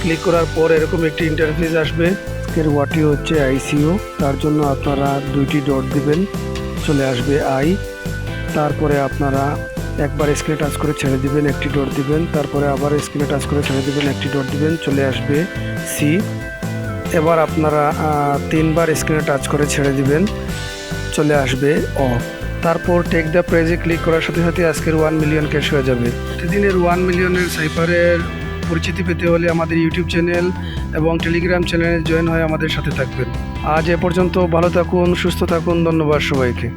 Click করার পর এরকম একটি ইন্টারফেস আসবে। এর ওয়াটি হচ্ছে আইসিও তার জন্য আপনারা দুইটি ডট দিবেন। চলে আসবে আই তারপরে আপনারা একবার স্ক্রিনে টাচ করে ছেড়ে দিবেন, একটি ডট দিবেন। তারপরে আবার স্ক্রিনে টাচ করে ছেড়ে দিবেন, একটি ডট দিবেন। চলে আসবে সি এবার আপনারা তিনবার স্ক্রিনে টাচ করে ছেড়ে দিবেন। চলে আসবে অ তারপর টেক দ্য প্রেজে ক্লিক করার সাথে সাথে আজকের ওয়ান মিলিয়ন ক্যাশ হয়ে যাবে। প্রতিদিনের ওয়ান মিলিয়নের সাইপারের পরিচিতি পেতে হলে আমাদের ইউটিউব চ্যানেল এবং টেলিগ্রাম চ্যানেলে জয়েন হয়ে আমাদের সাথে থাকবেন। আজ এ পর্যন্ত ভালো থাকুন, সুস্থ থাকুন, ধন্যবাদ সবাইকে।